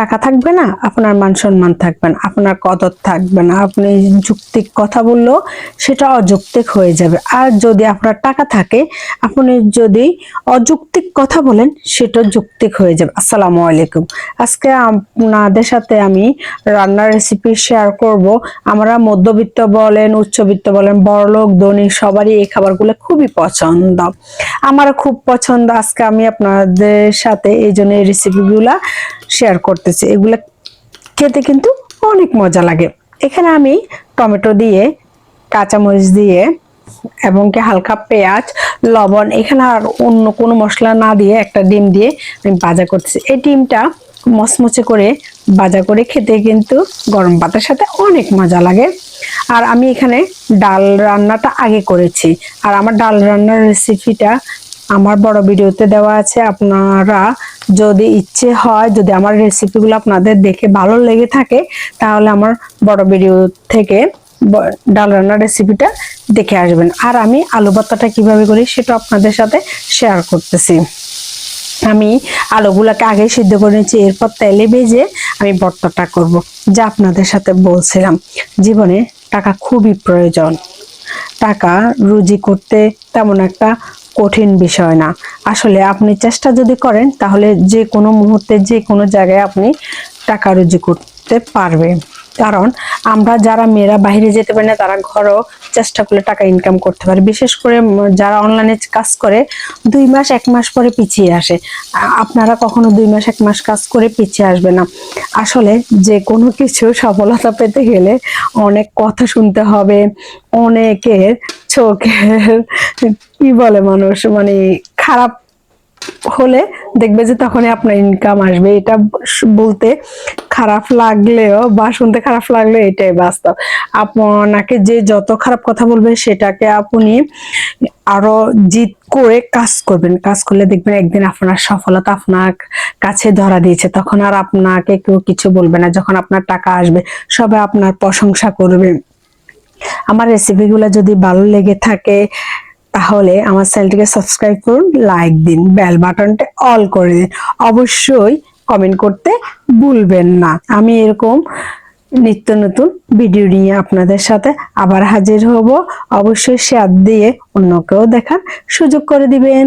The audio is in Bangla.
টাকা থাকবে না, আপনার মান সম্মান থাকবে না, আপনার কদর থাকবে না, আপনি যুক্তিক কথা বললেও সেটা অযৌক্তিক হয়ে যাবে। আর যদি আপনার টাকা থাকে, আপনি যদি অযৌক্তিক কথা বলেন, সেটা যৌক্তিক হয়ে যাবে। আসসালামু আলাইকুম। আজকে আপনাদের সাথে আমি রান্নার রেসিপি শেয়ার করব। আমরা মধ্যবিত্ত বলেন, উচ্চবিত্ত বলেন, বড়লোক, ধনী, সবারই এই খাবারগুলো খুবই পছন্দ। আমার খুব পছন্দ। আজকে আমি আপনাদের সাথে এই জন্য এই রেসিপিগুলা শেয়ার করতেছি। এগুলো খেতে কিন্তু অনেক মজা লাগে। এখানে আমি টমেটো দিয়ে, কাঁচামরিচ দিয়ে, এবং কি হালকা পেঁয়াজ, লবণ, এখানে আর অন্য কোনো মশলা না দিয়ে একটা ডিম দিয়ে আমি ভাজা করতেছি। এই ডিমটা মচমচে করে ভাজা করে খেতে কিন্তু গরম ভাতের সাথে অনেক মজা লাগে। আর আমি এখানে ডাল রান্নাটা আগে করেছি। আর আমার ডাল রান্নার রেসিপিটা আমার বড় ভিডিওতে দেওয়া আছে। আপনারা যদি ইচ্ছে হয়, যদি আমার রেসিপিগুলো আপনাদের দেখে ভালো লেগে থাকে, তাহলে আমার বড় ভিডিও থেকে ডাল রান্নার রেসিপিটা দেখে আসবেন। আর আমি আলু ভর্তাটা কীভাবে করি সেটা আপনাদের সাথে শেয়ার করতেছি। আমি আলুগুলাকে আগে সিদ্ধ করে নিচ্ছি এরপর তেলে ভেজে আমি ভর্তাটা করব। যা আপনাদের সাথে বলছিলাম, জীবনে টাকা খুবই প্রয়োজন। টাকা রুজি করতে তেমন একটা কঠিন বিষয় না। আসলে আপনি চেষ্টা যদি করেন, তাহলে যে কোনো মুহূর্তে, যে কোনো জায়গায় আপনি টাকা রুজি করতে পারবে কারণ আমরা যারা মেয়েরা বাইরে যেতে পারি না, তারা ঘরেও চেষ্টা করলে টাকা ইনকাম করতে পারে। বিশেষ করে যারা অনলাইনে কাজ করে, দুই মাস, এক মাস পরে পিছিয়ে আসে। আপনারা কখনো দুই মাস, এক মাস কাজ করে পিছিয়ে আসবে না। আসলে যে কোনো কিছু সফলতা পেতে গেলে অনেক কথা শুনতে হবে, অনেকের চোখের, কি বলে মানুষ মানে খারাপ হলে দেখবে যে তখনই আপনার ইনকাম আসবে। এটা বলতে খারাপ লাগলেও বা শুনতে খারাপ লাগলেও এটাই বাস্তব। আপনাকে যে যত খারাপ কথা বলবে সেটাকে আপনি আরও জিত করে কাজ করবেন। কাজ করলে দেখবেন একদিন আপনার সফলতা আপনার কাছে ধরা দিয়েছে। তখন আর আপনাকে কেউ কিছু বলবে না। যখন আপনার টাকা আসবে, সবাই আপনার প্রশংসা করবে। আমার রেসিপিগুলো যদি ভালো লেগে থাকে, তাহলে আমার চ্যানেলটিকে সাবস্ক্রাইব করুন লাইক দিন বেল বাটনটা অল করে দিন। অবশ্যই কমেন্ট করতে ভুলবেন না। আমি এরকম নিত্য নতুন ভিডিও নিয়ে আপনাদের সাথে আবার হাজির হব। অবশ্যই শেয়ার দিয়ে অন্যকেও দেখার সুযোগ করে দিবেন।